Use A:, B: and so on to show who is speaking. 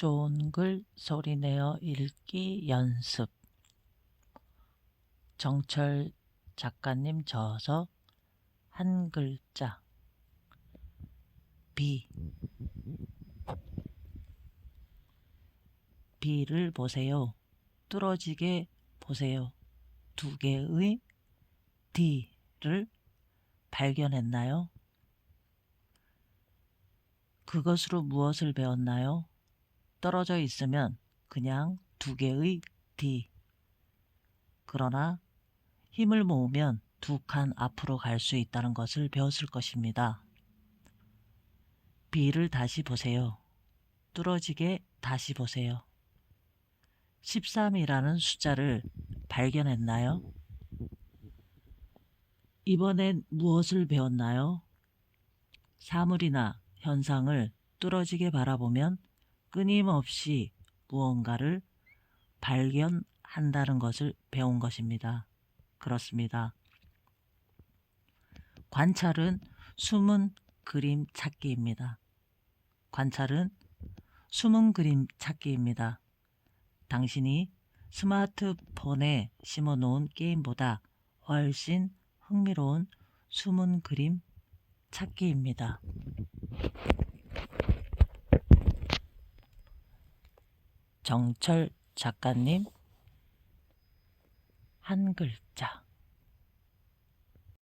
A: 좋은 글 소리내어 읽기 연습 정철 작가님 저서 한 글자 비 비를 보세요. 뚫어지게 보세요. 두 개의 D를 발견했나요? 그것으로 무엇을 배웠나요? 떨어져 있으면 그냥 두 개의 D. 그러나 힘을 모으면 두 칸 앞으로 갈 수 있다는 것을 배웠을 것입니다. B를 다시 보세요. 뚫어지게 다시 보세요. 13이라는 숫자를 발견했나요? 이번엔 무엇을 배웠나요? 사물이나 현상을 뚫어지게 바라보면 끊임없이 무언가를 발견한다는 것을 배운 것입니다. 그렇습니다. 관찰은 숨은 그림 찾기입니다. 관찰은 숨은 그림 찾기입니다. 당신이 스마트폰에 심어 놓은 게임보다 훨씬 흥미로운 숨은 그림 찾기입니다. 정철 작가님 한 글자